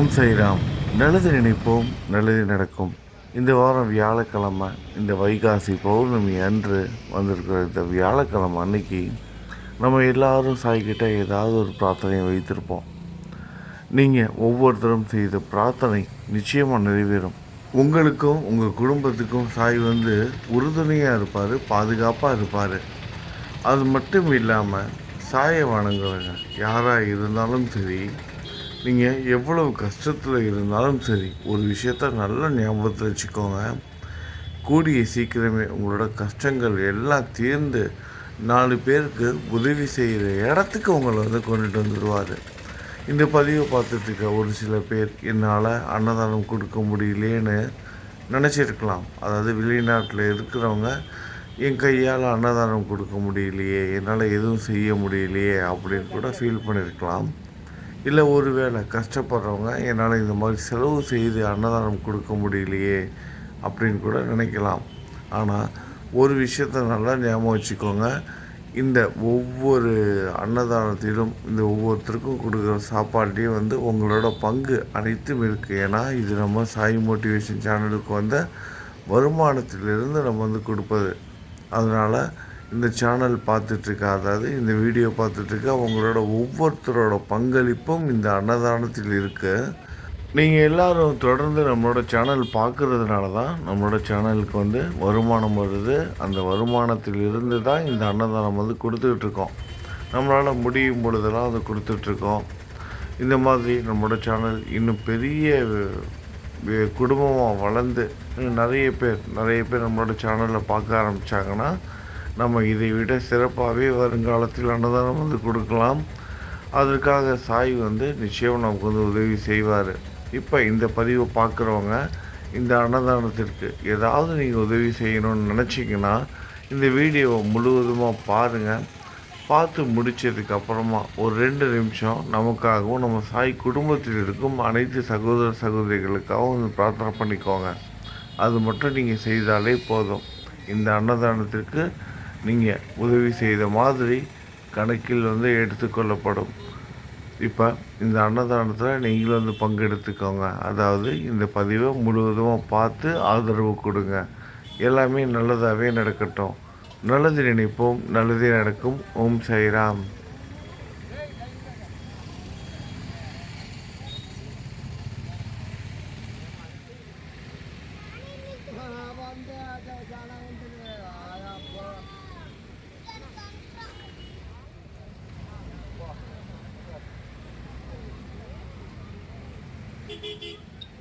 ஓம் சைராம் நல்லது நினைப்போம் நல்லது நடக்கும். இந்த வாரம் வியாழக்கிழமை இந்த வைகாசி பௌர்ணமி அன்று வந்திருக்கிற இந்த வியாழக்கிழமை அன்னைக்கு நம்ம எல்லாரும் சாய்கிட்ட ஏதாவது ஒரு பிரார்த்தனையை வைத்திருப்போம். நீங்கள் ஒவ்வொருத்தரும் செய்த பிரார்த்தனை நிச்சயமாக நிறைவேறும். உங்களுக்கும் உங்கள் குடும்பத்துக்கும் சாய் வந்து உறுதுணையாக இருப்பார் பாதுகாப்பாக இருப்பார். அது மட்டும் இல்லாமல் சாயை வணங்குறவங்க யாராக இருந்தாலும் சரி நீங்கள் எவ்வளவு கஷ்டத்தில் இருந்தாலும் சரி ஒரு விஷயத்த நல்ல ஞாபகத்தில் வச்சுக்கோங்க. கூடிய சீக்கிரமே உங்களோட கஷ்டங்கள் எல்லாம் தீர்ந்து நாலு பேருக்கு உதவி செய்கிற இடத்துக்கு உங்களை வந்து கொண்டுட்டு வந்துடுவார் இந்த பதிவை பார்த்துட்டுருக்க ஒரு சில பேர் என்னால் அன்னதானம் கொடுக்க முடியலேன்னு நினச்சிருக்கலாம். அதாவது வெளிநாட்டில் இருக்கிறவங்க என் கையால் அன்னதானம் கொடுக்க முடியலையே என்னால் எதுவும் செய்ய முடியலையே அப்படின்னு கூட ஃபீல் பண்ணியிருக்கலாம் இல்லை ஒரு வேளை கஷ்டப்படுறவங்க என்னால் இந்த மாதிரி செலவு செய்து அன்னதானம் கொடுக்க முடியலையே அப்படின்னு கூட நினைக்கலாம். ஆனால் ஒரு விஷயத்த நல்லா ஞாபகம் வச்சுக்கோங்க. இந்த ஒவ்வொரு அன்னதானத்திலும் இந்த ஒவ்வொருத்தருக்கும் கொடுக்குற சாப்பாட்டையும் வந்து உங்களோட பங்கு அனைத்தும் இருக்குது ஏன்னா இது நம்ம சாய் மோட்டிவேஷன் சேனலுக்கு வந்த வருமானத்திலிருந்து நம்ம வந்து கொடுப்பது. அதனால் இந்த சேனல் பார்த்துட்ருக்க அதாவது இந்த வீடியோ பார்த்துட்ருக்க உங்களோட ஒவ்வொருத்தரோட பங்களிப்பும் இந்த அன்னதானத்தில் இருக்குது நீங்கள் எல்லாரும் தொடர்ந்து நம்மளோட சேனல் பார்க்குறதுனால தான் நம்மளோட சேனலுக்கு வந்து வருமானம் வருது. அந்த வருமானத்தில் இருந்து தான் இந்த அன்னதானம் வந்து கொடுத்துட்ருக்கோம். நம்மளால் முடியும் பொழுதெல்லாம் அதை கொடுத்துட்ருக்கோம். இந்த மாதிரி நம்மளோட சேனல் இன்னும் பெரிய குடும்பமாக வளர்ந்து நிறைய பேர் நிறைய பேர் நம்மளோட சேனலில் பார்க்க ஆரம்பித்தாங்கன்னா நம்ம இதை விட சிறப்பாகவே வருங்காலத்தில் அன்னதானம் வந்து கொடுக்கலாம். அதற்காக சாய் வந்து நிச்சயம் நமக்கு வந்து உதவி செய்வார். இப்போ இந்த பதிவை பார்க்குறவங்க இந்த அன்னதானத்திற்கு ஏதாவது நீங்கள் உதவி செய்யணும்னு நினச்சிங்கன்னா இந்த வீடியோவை முழுவதுமாக பாருங்கள் பார்த்து முடிச்சதுக்கு அப்புறமா ஒரு ரெண்டு நிமிஷம் நமக்காகவும் நம்ம சாய் குடும்பத்தில் இருக்கும் அனைத்து சகோதர சகோதரிகளுக்காகவும் வந்து பிரார்த்தனை பண்ணிக்கோங்க. அது மட்டும் நீங்கள் செய்தாலே போதும். இந்த அன்னதானத்திற்கு நீங்கள் உதவி செய்த மாதிரி கணக்கில் வந்து எடுத்துக்கொள்ளப்படும் இப்போ இந்த அன்னதானத்தில் நீங்களும் வந்து பங்கெடுத்துக்கோங்க. அதாவது இந்த பதிவை முழுவதுமாக பார்த்து ஆதரவு கொடுங்க. எல்லாமே நல்லதாகவே நடக்கட்டும். நல்லது நினைப்போம் நல்லதே நடக்கும். ஓம் சைராம்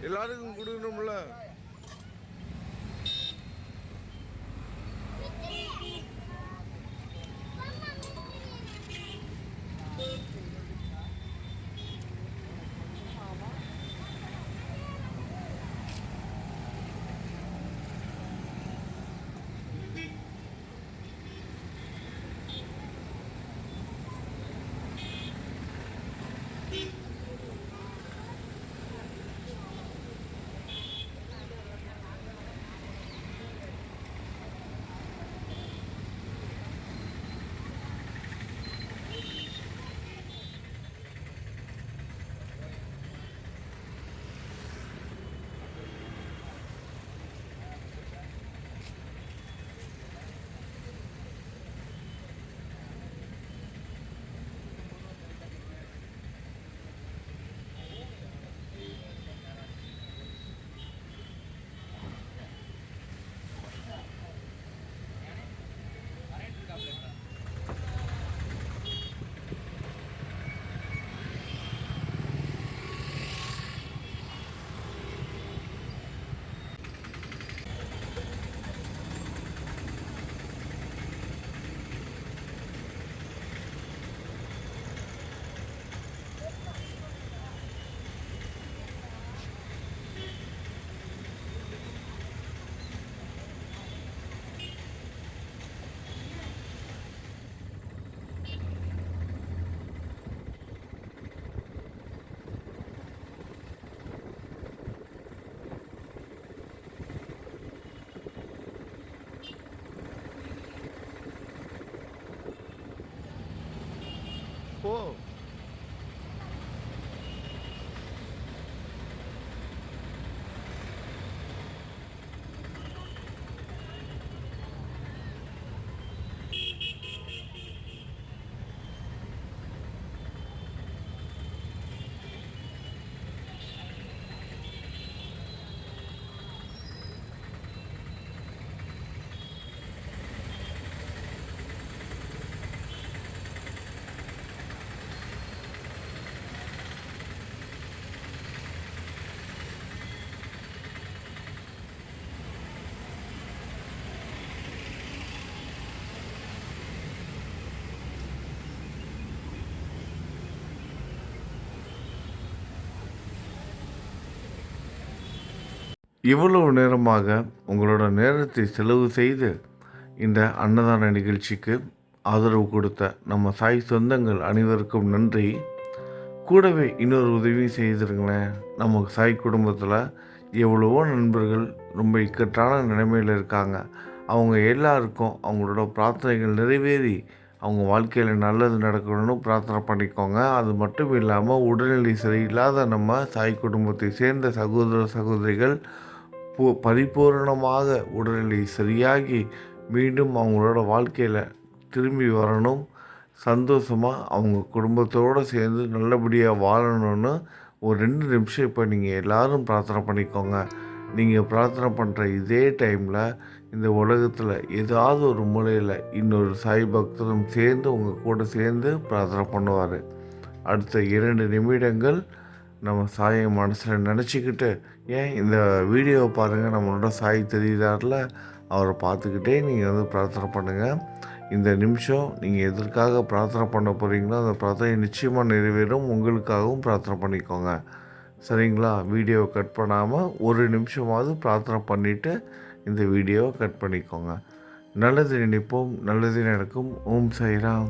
எல்லாருக்கும் கொடுக்கணும்ல? Pô, இவ்வளவு நேரமாக உங்களோட நேரத்தை செலவு செய்து இந்த அன்னதான நிகழ்ச்சிக்கு ஆதரவு கொடுத்த நம்ம சாய் சொந்தங்கள் அனைவருக்கும் நன்றி. கூடவே இன்னொரு உதவி செய்திருங்களேன். நம்ம சாய் குடும்பத்தில் எவ்வளவோ நண்பர்கள் ரொம்ப இக்கட்டான நிலைமையில் இருக்காங்க. அவங்க எல்லாருக்கும் அவங்களோட பிரார்த்தனைகள் நிறைவேறி அவங்க வாழ்க்கையில் நல்லது நடக்கணும்னு பிரார்த்தனை பண்ணிக்கோங்க. அது மட்டும் இல்லாமல் உடல்நிலை சரியில்லாத நம்ம சாய் குடும்பத்தை சேர்ந்த சகோதர சகோதரிகள் பரிபூரணமாக உடல்நிலை சரியாகி மீண்டும் அவங்களோட வாழ்க்கையில் திரும்பி வரணும். சந்தோஷமாக அவங்க குடும்பத்தோடு சேர்ந்து நல்லபடியாக வாழணும்னு ஒரு ரெண்டு நிமிஷம் இப்போ நீங்கள் எல்லோரும் பிரார்த்தனை பண்ணிக்கோங்க. நீங்கள் பிரார்த்தனை பண்ணுற இதே டைமில் இந்த உலகத்தில் ஏதாவது ஒரு மூலையில் இன்னொரு சாய் பக்தரும் சேர்ந்து உங்கள் கூட சேர்ந்து பிரார்த்தனை பண்ணுவார். அடுத்த இரண்டு நிமிடங்கள் நம்ம சாயை மனசில் நினச்சிக்கிட்டு ஏன் இந்த வீடியோவை பாருங்கள் நம்மளோட சாய் தெரியுதாரில் அவரை பார்த்துக்கிட்டே நீங்கள் வந்து பிரார்த்தனை பண்ணுங்கள் இந்த நிமிஷம் நீங்கள் எதற்காக பிரார்த்தனை பண்ண போகிறீங்களோ அந்த பிரார்த்தனை நிச்சயமாக நிறைவேறும். உங்களுக்காகவும் பிரார்த்தனை பண்ணிக்கோங்க. சரிங்களா? வீடியோவை கட் பண்ணாமல் ஒரு நிமிஷமாவது பிரார்த்தனை பண்ணிவிட்டு இந்த வீடியோவை கட் பண்ணிக்கோங்க. நல்லது நினைப்போம் நல்லது நடக்கும். ஓம் சைராம்